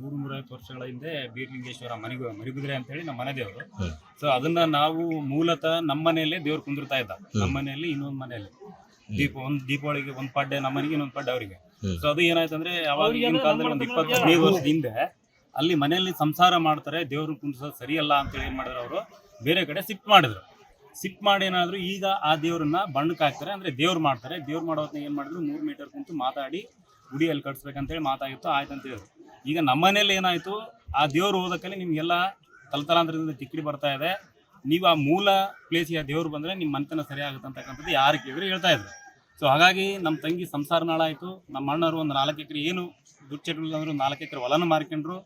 ಮೂರು ನೂರೈವತ್ತು ವರ್ಷಗಳ ಹಿಂದೆ ಬೀರ್ಲಿಂಗೇಶ್ವರ ಮರಿಗು ಮರಿಗುದ್ರೆ ಅಂತೇಳಿ ನಮ್ಮ ಮನೆ ದೇವರು. ಸೊ ಅದನ್ನ ನಾವು ಮೂಲತಃ ನಮ್ಮ ಮನೆಯಲ್ಲೇ ದೇವ್ರು ಕುಂದಿರ್ತಾ ಇದ್ದ. ನಮ್ಮ ಮನೆಯಲ್ಲಿ ಇನ್ನೊಂದು ಮನೆಯಲ್ಲಿ. ದೀಪ ಒಂದ್ ದೀಪಾವಳಿಗೆ ಒಂದ್ ಪಡ್ಡೆ ನಮ್ಮ ಮನೆಗೆ ಇನ್ನೊಂದ್ ಪಡ್ಡೆ ಅವರಿಗೆ. ಸೊ ಅದು ಏನಾಯ್ತು ಅಂದ್ರೆ ಅವಾಗ ಈಗಿನ ಕಾಲದಲ್ಲಿ ಒಂದ್ ಇಪ್ಪತ್ತು ಹದಿನೈದು ವರ್ಷದ ಹಿಂದೆ ಅಲ್ಲಿ ಮನೆಯಲ್ಲಿ ಸಂಸಾರ ಮಾಡ್ತಾರೆ ದೇವ್ರನ್ನ ಕುಂದಿಸೋದು ಸರಿಯಲ್ಲ ಅಂತೇಳಿ ಏನ್ ಮಾಡಿದ್ರು ಅವರು ಬೇರೆ ಕಡೆ ಸಿಫ್ಟ್ ಮಾಡಿದ್ರು. ಸಿಫ್ಟ್ ಮಾಡಿ ಏನಾದ್ರು ಈಗ ಆ ದೇವ್ರನ್ನ ಬಣ್ಣಕ್ಕೆ ಹಾಕ್ತಾರೆ ಅಂದ್ರೆ ದೇವ್ರು ಮಾಡ್ತಾರೆ. ದೇವ್ರು ಮಾಡೋ ಏನ್ ಮಾಡಿದ್ರು ಮೂರ್ ಮೀಟರ್ ಕುಂತು ಮಾತಾಡಿ ಗುಡಿಯಲ್ಲಿ ಕಟ್ಸ್ಬೇಕಂತೇಳಿ ಮಾತಾಗಿತ್ತು, ಆಯ್ತು ಅಂತ ಹೇಳಿದ್ರು. ಈಗ ನಮ್ಮನೇಲಿ ಏನಾಯ್ತು, ಆ ದೇವ್ರು ಹೋದಕ್ಕಲ್ಲಿ ನಿಮ್ಗೆಲ್ಲ ತಲತಲಾಂತರದಿಂದ ತಿಕ್ಕಡಿ ಬರ್ತಾ ಇದೆ. ನೀವು ಆ ಮೂಲ ಪ್ಲೇಸಿಗೆ ಆ ದೇವ್ರು ಬಂದ್ರೆ ನಿಮ್ಮ ಮನೆತನ ಸರಿ ಆಗುತ್ತೆ ಅಂತಕ್ಕಂಥದ್ದು ಯಾರು ಕೇಳಿದ್ರು ಹೇಳ್ತಾ ಇದ್ರು. ಸೊ ಹಾಗಾಗಿ ನಮ್ಮ ತಂಗಿ ಸಂಸಾರ ನಾಳಾಯಿತು ನಮ್ಮ ಅಣ್ಣರು ಒಂದು ನಾಲ್ಕು ಎಕರೆ ಏನು ದುಡ್ಡು ಅಂದ್ರೆ ನಾಲ್ಕು ಎಕರೆ ಹೊಲನ ಮಾರ್ಕೊಂಡ್ರು.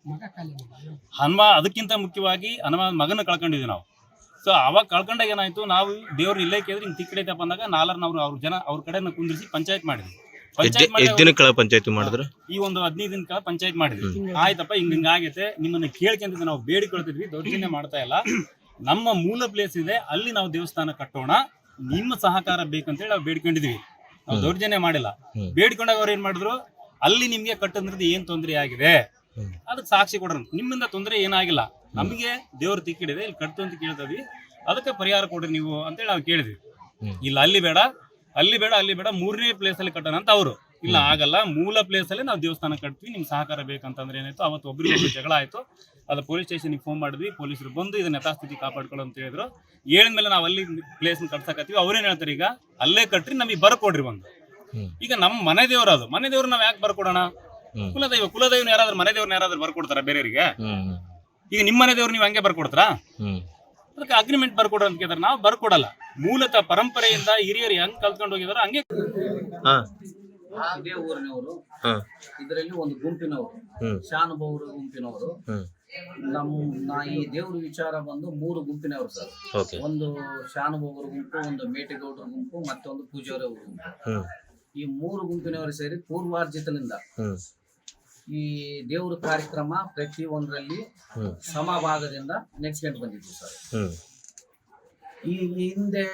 ಹನುಮ ಅದಕ್ಕಿಂತ ಮುಖ್ಯವಾಗಿ ಹನುಮ ಮಗನ ಕಳ್ಕೊಂಡಿದ್ವಿ ನಾವು. ಸೊ ಅವಾಗ ಕಳ್ಕೊಂಡಾಗ ಏನಾಯ್ತು, ನಾವು ದೇವ್ರು ಇಲ್ಲೇ ಕೇಳಿದ್ರೆ ಹಿಂಗೆ ತಿಕ್ಕಡಿ ಐತಪ್ಪ ಅಂದಾಗ ನಾಲ್ಕು ನಾವು ಅವ್ರ ಜನ ಅವ್ರ ಕಡೆನ ಕುಂದಿರಿಸಿ ಪಂಚಾಯತ್ ಮಾಡಿದ್ವಿ. ಪಂಚಾಯತ್ ಎಷ್ಟ್ ದಿನ ಕೆಳ ಪಂಚಾಯತಿ ಮಾಡಿದ್ರು? ಈ ಒಂದು ಹದಿನೈದು ಕಾಲ ಪಂಚಾಯತ್ ಮಾಡಿದ್ವಿ. ಆಯ್ತಪ್ಪ ಹಿಂಗ ಹಿಂಗ ಆಗೈತೆ. ನಿಮ್ಮನ್ನ ಕೇಳ್ಕೊಂತ ನಾವು ಬೇಡಿಕೊಳ್ತಿದ್ವಿ ದೌರ್ಜನ್ಯ ಮಾಡ್ತಾ ಇಲ್ಲ. ನಮ್ಮ ಮೂಲ ಪ್ಲೇಸ್ ಇದೆ ಅಲ್ಲಿ ನಾವು ದೇವಸ್ಥಾನ ಕಟ್ಟೋಣ. ನಿಮ್ಮ ಸಹಕಾರ ಬೇಕಂತೇಳಿ ನಾವು ಬೇಡ್ಕೊಂಡಿದ್ವಿ. ನಾವು ದೌರ್ಜನ್ಯ ಮಾಡಿಲ್ಲ. ಬೇಡಿಕೊಂಡಾಗ ಅವ್ರು ಏನ್ ಮಾಡಿದ್ರು? ಅಲ್ಲಿ ನಿಮ್ಗೆ ಕಟ್ಟಂದ್ರದ ಏನ್ ತೊಂದರೆ ಆಗಿದೆ. ಅದಕ್ಕೆ ಸಾಕ್ಷಿ ಕೊಡ್ರಿ. ನಿಮ್ಮಿಂದ ತೊಂದರೆ ಏನಾಗಿಲ್ಲ ನಮಗೆ ದೇವ್ರ ತಿಕ್ಕಿಡಿದೆ ಇಲ್ಲಿ ಕಟ್ಟು ಅಂತ ಕೇಳ್ತಾ ಅದಕ್ಕೆ ಪರಿಹಾರ ಕೊಡ್ರಿ ನೀವು ಅಂತೇಳಿ ನಾವು ಕೇಳಿದ್ವಿ. ಇಲ್ಲ ಅಲ್ಲಿ ಬೇಡ. ಅಲ್ಲಿ ಬೇಡ ಅಲ್ಲಿ ಬೇಡ ಮೂರನೇ ಪ್ಲೇಸ್ ಅಲ್ಲಿ ಕಟ್ಟೋಣ ಅಂತ ಅವರು. ಇಲ್ಲ ಆಗಲ್ಲ ಮೂಲ ಪ್ಲೇಸ್ ಅಲ್ಲಿ ನಾವು ದೇವಸ್ಥಾನ ಕಟ್ತೀವಿ ನಿಮ್ ಸಹಕಾರ ಬೇಕಂತಂದ್ರೆ ಏನಾಯ್ತು ಅವತ್ತು ಒಬ್ರಿಗೆ ಜಗಳ ಆಯ್ತು. ಅದು ಪೊಲೀಸ್ ಸ್ಟೇಷನ್ಗೆ ಫೋನ್ ಮಾಡಿದ್ವಿ ಪೊಲೀಸರು ಬಂದು ಇದನ್ನ ಯಥಾಸ್ಥಿತಿ ಕಾಪಾಡ್ಕೊಳ್ಳೋ ಅಂತ ಹೇಳಿದ್ರು. ಹೇಳಿದ್ಮೇಲೆ ನಾವು ಅಲ್ಲಿ ಪ್ಲೇಸ್ ಕಟ್ಸಕತ್ತೀವಿ. ಅವ್ರೇನ್ ಹೇಳ್ತಾರೆ ಈಗ ಅಲ್ಲೇ ಕಟ್ಟ್ರಿ ನಮಗೆ ಬರ್ಕೊಡ್ರಿ ಬಂದು. ಈಗ ನಮ್ಮ ಮನೆ ದೇವ್ರ ಅದು. ಮನೆ ದೇವ್ರು ನಾವ್ ಯಾಕೆ ಬರ್ಕೊಡೋಣ. ಕುಲದೈವ ಕುಲದೈವನ ಯಾರಾದ್ರೂ ಮನೆ ದೇವ್ರನ್ನ ಯಾರಾದ್ರೂ ಬರ್ಕೊಡ್ತಾರ ಬೇರೆಯವರಿಗೆ? ಈಗ ನಿಮ್ಮ ಮನೆ ದೇವ್ರು ನೀವು ಹಂಗೆ ಬರ್ಕೊಡ್ತಾರಾ? ಅದಕ್ಕೆ ಅಗ್ರಿಮೆಂಟ್ ಬರ್ಕೊಡ್ರಿ ಅಂತ ಕೇಳಿದ್ರೆ ನಾವು ಬರ್ಕೊಡಲ್ಲ. ಮೂಲತಃ ಪರಂಪರೆಯಿಂದ ಹಿರಿಯರು ಹೆಂಗ್ ಕಲ್ತ್ಕೊಂಡು ಹೋಗಿದಾರ ಹಂಗೆ ಹಾ. ಹಾಗೆ ಊರಿನವರು. ಹಾ. ಇದರಲ್ಲಿ ಒಂದು ಗುಂಪಿನವರು. ಶಾನುಭವರ ಶಾನುಭವರು ಗುಂಪಿನವರು. ಹ್ಮ್. ನಮ್ಮ ನಾ ಈ ದೇವ್ರ ವಿಚಾರ ಬಂದು ಮೂರು ಗುಂಪಿನವರು ಸರ್. ಓಕೆ. ಒಂದು ಶಾನುಭವರ ಗುಂಪು ಒಂದು ಮೇಟಿಗೌಡರ ಗುಂಪು ಮತ್ತೊಂದು ಪೂಜಾರ ಗುಂಪು. ಹ್ಮ್. ಈ ಮೂರು ಗುಂಪಿನವರು ಸೇರಿ ಪೂರ್ವಾರ್ಜಿತನಿಂದ ಹ್ಮ್. ಈ ದೇವ್ರ ಕಾರ್ಯಕ್ರಮ ಪ್ರತಿ ಒಂದರಲ್ಲಿ ಸಮಭಾಗದಿಂದ ನೆಕ್ಸ್ಕೊಂಡು ಬಂದಿದ್ವಿ ಸರ್. ಈ ಹಿಂದೆ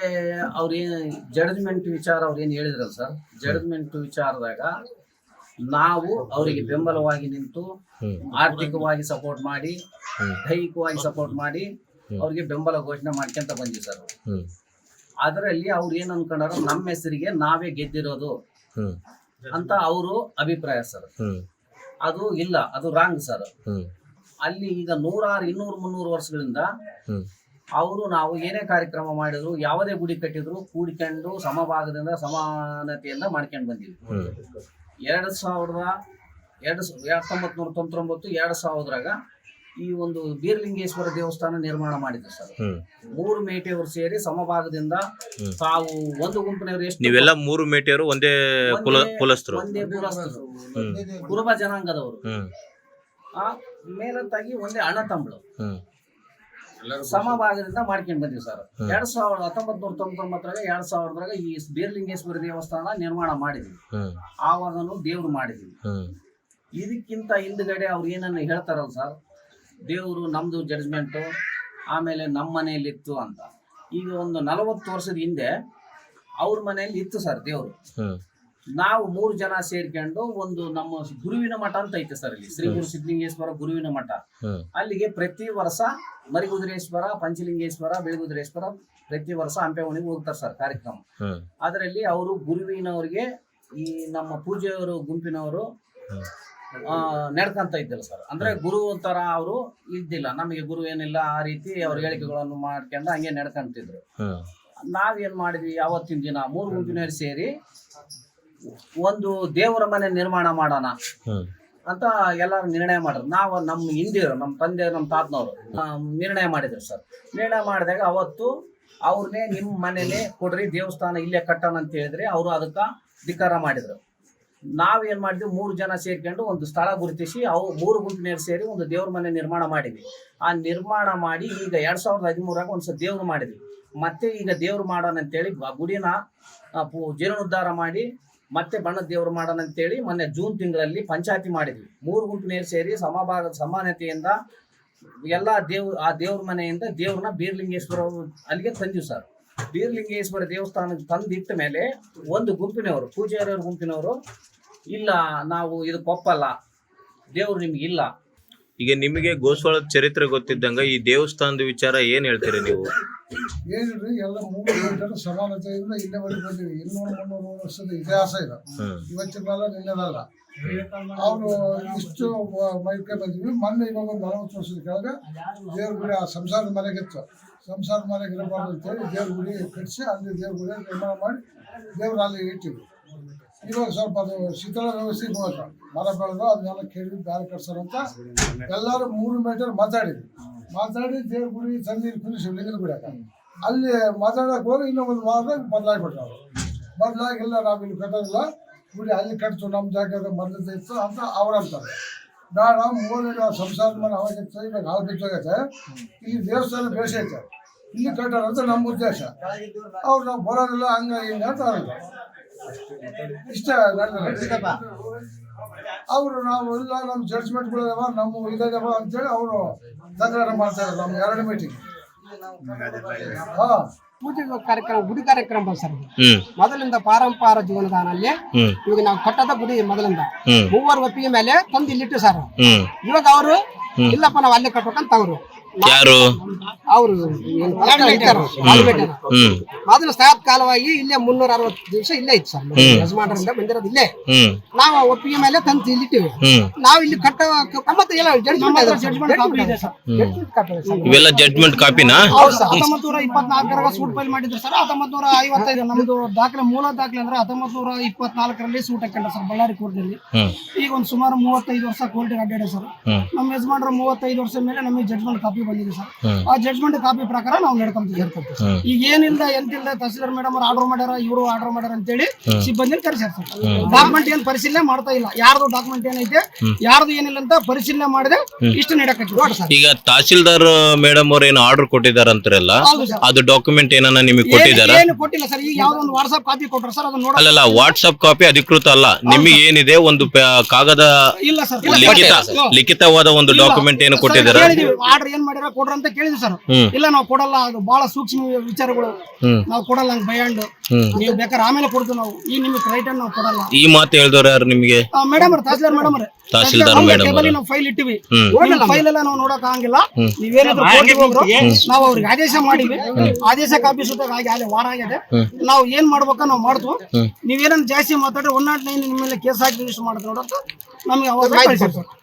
ಅವ್ರೇನು ಜಡ್ಜ್ಮೆಂಟ್ ವಿಚಾರ ಅವ್ರೇನು ಏನು ಹೇಳಿದ್ರಲ್ಲ ಸರ್ ಜಡ್ಜ್ಮೆಂಟ್ ವಿಚಾರದಾಗ ನಾವು ಅವರಿಗೆ ಬೆಂಬಲವಾಗಿ ನಿಂತು ಆರ್ಥಿಕವಾಗಿ ಸಪೋರ್ಟ್ ಮಾಡಿ ದೈಹಿಕವಾಗಿ ಸಪೋರ್ಟ್ ಮಾಡಿ. ಅವ್ರಿಗೆ ಬೆಂಬಲ ಘೋಷಣೆ ಮಾಡ್ಕೊಂತ ಬಂದ್ವಿ ಸರ್. ಅದರಲ್ಲಿ ಅವ್ರು ಏನ್ ಅನ್ಕೊಂಡಾರ ನಮ್ಮ ಹೆಸರಿಗೆ ನಾವೇ ಗೆದ್ದಿರೋದು ಅಂತ ಅವರು ಅಭಿಪ್ರಾಯ ಸರ್. ಅದು ಇಲ್ಲ ಅದು ರಾಂಗ್ ಸರ್ ಅಲ್ಲಿ ಈಗ ನೂರಾರು ಇನ್ನೂರು ಮುನ್ನೂರು ವರ್ಷಗಳಿಂದ ಅವರು ನಾವು ಏನೇ ಕಾರ್ಯಕ್ರಮ ಮಾಡಿದ್ರು ಯಾವುದೇ ಗುಡಿ ಕಟ್ಟಿದ್ರು ಕೂಡಿಕೊಂಡು ಸಮಭಾಗದಿಂದ ಸಮಾನತೆಯಿಂದ ಮಾಡ್ಕೊಂಡು ಬಂದಿದ್ವಿ ಎರಡು ಸಾವಿರದ ಎರಡು ಹತ್ತೊಂಬತ್ತು ನೂರ ತೊಂಬತ್ತೊಂಬತ್ತು ಎರಡು ಸಾವಿರದಾಗ ಈ ಒಂದು ಬೀರಲಿಂಗೇಶ್ವರ ದೇವಸ್ಥಾನ ನಿರ್ಮಾಣ ಮಾಡಿದ್ರು ಸರ್. ಮೂರು ಮೇಟೆಯವರು ಸೇರಿ ಸಮಭಾಗದಿಂದ. ತಾವು ಒಂದು ಗುಂಪಿನವರು ಎಷ್ಟು ನೀವೆಲ್ಲ ಮೂರು ಮೇಟೆಯವರು ಒಂದೇ ಕುಲ ಒಂದೇ- ಕುಲಸ್ಥರು. ಒಂದೇ ಕುಲಸ್ಥರು. ಕುರುಬ ಜನಾಂಗದವರು. ಆ ಮೇಲತ್ತಾಗಿ ಒಂದೇ ಅಣ್ಣ ತಮ್ಮಳು. ಸಮಭಾಗದಿಂದ ಮಾಡ್ಕೊಂಡ್ ಬಂದಿವಿ ಸರ್. ಎರಡ್ ಸಾವಿರದ ಹತ್ತೊಂಬತ್ ನೂರ ತೊಂಬತ್ತೊಂಬತ್ತರಾಗ ಎರಡ್ ಸಾವಿರದಾಗ ಈ ಬೀರಲಿಂಗೇಶ್ವರ ದೇವಸ್ಥಾನ ನಿರ್ಮಾಣ ಮಾಡಿದ್ವಿ. ಆವಾಗನು ದೇವ್ರು ಮಾಡಿದ್ವಿ. ಇದಕ್ಕಿಂತ ಹಿಂದ್ಗಡೆ ಅವ್ರು ಏನನ್ನ ಹೇಳ್ತಾರಲ್ಲ ಸರ್ ದೇವರು ನಮ್ದು ಜಡ್ಜ್ಮೆಂಟು ಆಮೇಲೆ ನಮ್ಮ ಮನೆಯಲ್ಲಿ ಇತ್ತು ಅಂತ. ಈಗ ಒಂದು ನಲವತ್ತು ವರ್ಷದ ಹಿಂದೆ ಅವ್ರ ಮನೆಯಲ್ಲಿ ಇತ್ತು ಸರ್ ದೇವರು. ನಾವು ಮೂರು ಜನ ಸೇರ್ಕೊಂಡು ಒಂದು ನಮ್ಮ ಗುರುವಿನ ಮಠ ಅಂತ ಐತೆ ಸರ್ ಇಲ್ಲಿ ಶ್ರೀ ಗುರು ಸಿದ್ಧಲಿಂಗೇಶ್ವರ ಗುರುವಿನ ಮಠ. ಅಲ್ಲಿಗೆ ಪ್ರತಿ ವರ್ಷ ಮರಿಗುದ್ರೇಶ್ವರ ಪಂಚಲಿಂಗೇಶ್ವರ ಬೆಳಗುದ್ರೇಶ್ವರ ಪ್ರತಿ ವರ್ಷ ಹಂಪೆವಣಿಗೆ ಹೋಗ್ತಾರೆ ಸರ್ ಕಾರ್ಯಕ್ರಮ. ಅದರಲ್ಲಿ ಅವರು ಗುರುವಿನವರಿಗೆ ಈ ನಮ್ಮ ಪೂಜೆಯವರು ಗುಂಪಿನವರು ನಡ್ಕಂತ ಇದ್ದಿಲ್ಲ ಸರ್ ಅಂದ್ರೆ ಗುರು ತರ ಅವರು ಇದ್ದಿಲ್ಲ. ನಮಗೆ ಗುರು ಏನಿಲ್ಲ ಆ ರೀತಿ ಅವ್ರ ಹೇಳಿಕೆಗಳನ್ನು ಮಾಡ್ಕೊಂಡು ಹಂಗೆ ನಡ್ಕಂತಿದ್ರು. ನಾವೇನ್ ಮಾಡಿದ್ವಿ ಅವತ್ತಿನ ದಿನ? ಮೂರು ಗುಂಪಿನವರು ಸೇರಿ ಒಂದು ದೇವರ ಮನೆ ನಿರ್ಮಾಣ ಮಾಡೋಣ ಅಂತ ಎಲ್ಲರೂ ನಿರ್ಣಯ ಮಾಡಿದ್ರು. ನಾವು ನಮ್ಮ ಹಿಂದಿರು ನಮ್ಮ ತಂದೆ ನಮ್ಮ ತಾತನವರು ನಿರ್ಣಯ ಮಾಡಿದ್ರು ಸರ್ ನಿರ್ಣಯ ಮಾಡಿದಾಗ ಅವತ್ತು ಅವ್ರನ್ನೇ ನಿಮ್ಮ ಮನೇಲಿ ಕೊಡ್ರಿ ದೇವಸ್ಥಾನ ಇಲ್ಲೇ ಕಟ್ಟೋಣ ಅಂತ ಹೇಳಿದ್ರೆ ಅವರು ಅದಕ್ಕೆ ಧಿಕ್ಕಾರ ಮಾಡಿದ್ರು. ನಾವೇನ್ ಮಾಡಿದ್ವಿ? ಮೂರು ಜನ ಸೇರ್ಕೊಂಡು ಒಂದು ಸ್ಥಳ ಗುರುತಿಸಿ ಅವು ಮೂರು ಗುಂಪಿನ ಸೇರಿ ಒಂದು ದೇವ್ರ ಮನೆ ನಿರ್ಮಾಣ ಮಾಡಿದ್ವಿ. ಆ ನಿರ್ಮಾಣ ಮಾಡಿ ಈಗ ಎರಡ್ ಸಾವಿರದ ಹದಿಮೂರಾಗ ಒಂದ್ಸ ದೇವ್ರು ಮಾಡಿದ್ವಿ. ಮತ್ತೆ ಈಗ ದೇವ್ರು ಮಾಡೋಣ ಅಂತೇಳಿ ಗುಡಿನ ಜೀರ್ಣೋದ್ಧಾರ ಮಾಡಿ ಮತ್ತೆ ಬಣ್ಣದ ದೇವ್ರು ಮಾಡೋಣ ಅಂತೇಳಿ ಮೊನ್ನೆ ಜೂನ್ ತಿಂಗಳಲ್ಲಿ ಪಂಚಾಯತಿ ಮಾಡಿದ್ವಿ. ಮೂರು ಗುಂಪಿನೇರು ಸೇರಿ ಸಮಭಾಗ ಸಮಾನತೆಯಿಂದ ಎಲ್ಲ ದೇವ್, ಆ ದೇವ್ರ ಮನೆಯಿಂದ ದೇವ್ರನ್ನ ಬೀರ್ಲಿಂಗೇಶ್ವರ ಅಲ್ಲಿಗೆ ತಂದಿವಿ ಸರ್. ಬೀರ್ಲಿಂಗೇಶ್ವರ ದೇವಸ್ಥಾನಕ್ಕೆ ತಂದಿಟ್ಟ ಮೇಲೆ ಒಂದು ಗುಂಪಿನವರು, ಪೂಜಾರಿಯವ್ರ ಗುಂಪಿನವರು ಇಲ್ಲ ನಾವು ಇದು ಒಪ್ಪಲ್ಲ ದೇವ್ರು ನಿಮ್ಗೆ ಇಲ್ಲ. ಈಗ ನಿಮಗೆ ಗೋಸ್ವಾಳದ ಚರಿತ್ರೆ ಗೊತ್ತಿದ್ದಂಗ ಈ ದೇವಸ್ಥಾನದ ವಿಚಾರ ಏನ್ ಹೇಳ್ತೀರಿ ನೀವು? ಏನಿಲ್ರಿ ಎಲ್ಲ ಮೂರು ಗಂಟೆ ಇಲ್ಲೇ ಇಲ್ಲಿವರೆಗೆ ಬಂದಿವಿ. ಇನ್ನೂರು ಮುನ್ನೂರು ವರ್ಷದ ಇತಿಹಾಸ ಇದೆ. ಇವತ್ತಿನ ಕಾಲ ನಿನ್ನೆದಲ್ಲ. ಅವರು ಇಷ್ಟು ಮೈಕೆ ಬಂದಿದ್ವಿ ಮೊನ್ನೆ ಇವಾಗ ಒಂದು ನಲವತ್ತು ವರ್ಷದ ಕೆಳಗೆ ದೇವ್ರ ಗುಡಿ ಆ ಸಂಸಾರದ ಮನೆಗಿತ್ತು ಸಂಸಾರದ ಮನೆಗೆ ಇರಬಾರ್ದು ಅಂತೇಳಿ ದೇವ್ರ ಗುಡಿ ಕಟ್ಟಿಸಿ ಅಲ್ಲಿ ದೇವ್ರ ಗುಡಿಯಲ್ಲಿ ನಿರ್ಮಾಣ ಮಾಡಿ ದೇವ್ರ ಅಲ್ಲಿ ಇಟ್ಟಿವಿ ಇವಾಗ ಸ್ವಲ್ಪ ಅದು ಶೀತಳ ವ್ಯವಸ್ಥೆ ಹೋದ ಮರ ಬೆಳೆದು ಅದನ್ನೆಲ್ಲ ಕೇಳಿ ಬ್ಯಾರೆ ಕಟ್ಸೋರು ಅಂತ. ಎಲ್ಲರೂ ಮೂರು ಮೀಟರ್ ಮಾತಾಡಿದ್ರು. ಮಾತಾಡಿ ದೇವ್ರ ಗುಡಿ ತಂದಿರಿ ಕುದಿಸಿ ಲಿಂಗನ ಬಿಡಕ ಅಲ್ಲಿ ಮಾತಾಡಕ್ಕೆ ಹೋಗಿ ಇನ್ನೂ ಒಂದು ವಾರದಾಗ ಬದಲಾಗ್ಬಿಟ್ರು ಅವರು. ಬದಲಾಗಿಲ್ಲ ನಾವು ಇಲ್ಲಿ ಕಟ್ಟೋದಿಲ್ಲ. ಗುಡಿ ಅಲ್ಲಿ ಕಟ್ತು ನಮ್ಮ ಜಾಗದ ಮೊದಲಿಂದ ಇತ್ತು ಅಂತ ಅವ್ರು ಅಂತಾರೆ. ಬೇಡ ಮೂರು ಸಂಸಾರ ಮನೆ ಅವಾಗಿತ್ತು ಇವಾಗ ಹಾಲು ಬಿದ್ದೋಗೈತೆ ಇಲ್ಲಿ ದೇವಸ್ಥಾನ ಬೇಸೈತೆ ಇಲ್ಲಿ ಕಟ್ಟೋರು ಅಂತ ನಮ್ಮ ಉದ್ದೇಶ. ಅವ್ರು ನಾವು ಬರೋದಿಲ್ಲ ಹಂಗ ಹಿಂಗೆ ಅಂತ ಇಷ್ಟ ಅವರು ನಾವು ಇಲ್ಲ ನಮ್ಮ ಜಡ್ಜ್ಮೆಂಟ್ಗಳಿದಾವ ನಮ್ಮ ಇದಾವ ಅಂತೇಳಿ ಅವರು ತಕರಾರು ಮಾಡ್ತಾರೆ ನಮ್ಮ ಎರಡು ಮೀಟಿಂಗ್ ಹಾ. ಪೂಜೆ ಕಾರ್ಯಕ್ರಮ ಗುಡಿ ಕಾರ್ಯಕ್ರಮ ಬಂದ್ ಸರ್ ಮೊದಲಿಂದ ಪಾರಂಪಾರ ಜೀವನದಾನಲ್ಲಿ ಇವಾಗ ನಾವು ಕಟ್ಟದ ಗುಡಿ ಮೊದಲಿಂದ. ಮೂವರು ಒಪ್ಪಿಗೆ ಮೇಲೆ ತಂದು ಇಲ್ಲಿಟ್ಟು ಸರ್. ಇವಾಗ ಅವರು ಇಲ್ಲಪ್ಪ ನಾವು ಅಲ್ಲೇ ಕಟ್ಟಬೇಕಂತ ಅವರು. ಯಾರು? ಅವರು ಹ್ಮ್. ಮೊದಲು ಸಾತ್ ಕಾಲವಾಗಿ ಇಲ್ಲೇ ಮುನ್ನೂರ ಅರವತ್ತು ದಿವಸ ಇಲ್ಲೇ ಇತ್ತು ಸರ್. ಯಜಮಾನರಿಂದ ಬಂದಿರೋದು ಇಲ್ಲೇ. ನಾವು ಒಪ್ಪಿಗೆ ಮೇಲೆ ತಂದು ಇಲ್ಲಿಟ್ಟಿವಿ. ನಾವು ಇಲ್ಲಿ ಕಟ್ಟ ಮತ್ತೆ ಎಲ್ಲ ಜಡ್ಜ್ಮೆಂಟ್ ಕಾಪಿ ಜಡ್ಜ್ಮೆಂಟ್ ಕಾಪಿ ಇದೆ ಸರ್. ಇವೆಲ್ಲ ಜಡ್ಜ್ಮೆಂಟ್ ಕಾಪಿನಾ ಹೌದು ಸರ್. ಹತ್ತೊಂಬತ್ತು ನೂರ ಇಪ್ಪತ್ನಾಲ್ಕರಾಗ ಸೂಟ್ ಫೈಲ್ ಮಾಡಿದ್ರು ಸರ್. ಹತ್ತೊಂಬತ್ತು ನೂರ ಐವತ್ತೈದು ನಮ್ದು ದಾಖಲೆ ಮೂಲ ದಾಖಲೆ ಅಂದ್ರೆ ಹತ್ತೊಂಬತ್ತು ನೂರ ಇಪ್ಪತ್ನಾಲ್ಕರಲ್ಲಿ ಸೂಟ್ ಹಾಕೊಂಡ ಸರ್ ಬಳ್ಳಾರಿ ಕೋರ್ಟ್ನಲ್ಲಿ ಈಗ ಒಂದು ಸುಮಾರು ಮೂವತ್ತೈದು ವರ್ಷ ಕೋರ್ಟ್ ಅಡ್ಡಾಡ ಸರ್. ನಮ್ಮ ಯಜಮಾನರು ಮೂವತ್ತೈದು ವರ್ಷ ಮೇಲೆ ನಮಗೆ ಜಡ್ಜ್ಮೆಂಟ್ ಕಾಪಿ ಬಂದಿದೆ ಸರ್. ಆ ಜಡ್ಜ್ಮೆಂಟ್ ಕಾಪಿ ಪ್ರಕಾರ ನಾವು ನಡ್ಕೊಂತೀವಿ ಹ್ಮ್ ಈಗ ಏನಿಲ್ಲ ಎಂತಿಲ್ಲ ತಹಸೀಲ್ದಾರ್ ಮೇಡಮ್ ಅವ್ರು ಆರ್ಡರ್ ಮಾಡ್ಯಾರ ಇವರು ಆರ್ಡರ್ ಮಾಡ್ಯಾರ ಅಂತೇಳಿ ಹೇಳಿ ಸಿಬ್ಬಂದಿ ಕರೆಸ್ಯಾರ ಸರ್. ಡಾಕ್ಯುಮೆಂಟ್ ಏನ್ ಪರಿಶೀಲನೆ ಮಾಡ್ತಾ ಇಲ್ಲ. ಯಾರ್ದು ಡಾಕ್ಯುಮೆಂಟ್ ಏನೈತೆ ಯಾರ್ದು ಏನಿಲ್ಲ ಅಂತ ಪರಿಶೀಲನೆ ಮಾಡಿದೆ ಇಷ್ಟು ನಡಕತ್ತಿ ನೋಡಿ ಸರ್. ಈಗ ತಹಸೀಲ್ದಾರ್ ಮೇಡಮ್ ಅವ್ರ ಏನು ಆರ್ಡರ್ ಕೊಟ್ಟಿದ್ದಾರೆ ಅಂತಾರಲ್ಲ ಅದು ಡಾಕ್ಯುಮೆಂಟ್ ಏನನ್ನ ನಿಮಗೆ ಕೊಟ್ಟಿದ್ದಾರೆ? ಏನು- ಕೊಟ್ಟಿಲ್ಲ ಸರ್. ಈಗ ಯಾವ್ದೋ ಒಂದು ವಾಟ್ಸ್ಆಪ್ ಕಾಪಿ ಕೊಟ್ರ ಸರ್ ಅದನ್ನ ನೋಡಿ ಅಲ್ಲಲ್ಲ ವಾಟ್ಸ್ಆಪ್ ಕಾಪಿ ಅಧಿಕೃತ ಅಲ್ಲ. ನಿಮಗೆ ಏನಿದೆ ಒಂದು ಕಾಗದ ಇಲ್ಲ ಸರ್. ಲಿಖಿತ ಲಿಖಿತವಾದ ಒಂದು ಡಾಕ್ಯುಮೆಂಟ್ ಏನು ಕೊಟ್ಟಿದ್ದಾರೆ? ಆರ್ಡರ್ ಏನ್ ಮಾಡ್ಯಾರ ಕೊಡ್ರ ಅಂತ ಕೇಳಿದ್ವಿ ಸರ್. ಇಲ್ಲ ನಾವು ಕೊಡಲ್ಲ ಅದು ಬಹಳ ಸೂಕ್ಷ್ಮ ವಿಚಾರಗಳು. ನಾವು ಕೊಡಲ್ಲ ಹಂಗ್ ಬಯಾಂಡ್ ಹ್ಮ್. ನೀವು ಬೇಕಾದ್ರೆ ಆಮೇಲೆ ಕೊಡ್ತೀವಿ ನಾವು. ಈ ನಿಮಗೆ ರೈಟ್ ನಾವು ಕೊಡಲ್ಲ. ಈ ಮಾತು ಹೇಳ್ದವ್ರು ಯಾರು ನಿಮಗೆ? ಮೇಡಮ್ ಅವರು ತಹಸೀಲ್ದಾರ್ ಮೇಡಮ್ ಅವ್ರೆ. ತಹಸೀಲ್ದಾರ್ ಮೇಡಮ್ ಅವ್ರೆ. ನಾವು ಫೈಲ್ ಇಟ್ಟಿವಿ. ಫೈಲ್ ಎಲ್ಲ ನಾವು ನೋಡಕ್ ಆಗಂಗಿಲ್ಲ. ನೀವೇನಾದ್ರೂ ನಾವು ಅವ್ರಿಗೆ ಆದೇಶ ಮಾಡಿವಿ ಆದೇಶ ಕಾಪಿ ಸುತ್ತ ಆಗಿ ಅಲ್ಲಿ ವಾರ ಆಗಿದೆ. ನಾವು ಏನ್ ಮಾಡ್ಬೇಕ ನಾವು ಮಾಡ್ತೀವಿ. ನೀವೇನನ್ನ ಜಾಸ್ತಿ ಮಾತಾಡ್ರಿ ಒನ್ ನಾಟ್ ನೈನ್ ನಿಮ್ಮ ಮೇಲೆ ಕೇಸ್ ಹಾಕಿ ರಿಜಿಸ್ಟರ್ ಮಾಡಿದ್ರು ನೋಡಂತ ನಮ್ಗೆ ಅವಾಗ.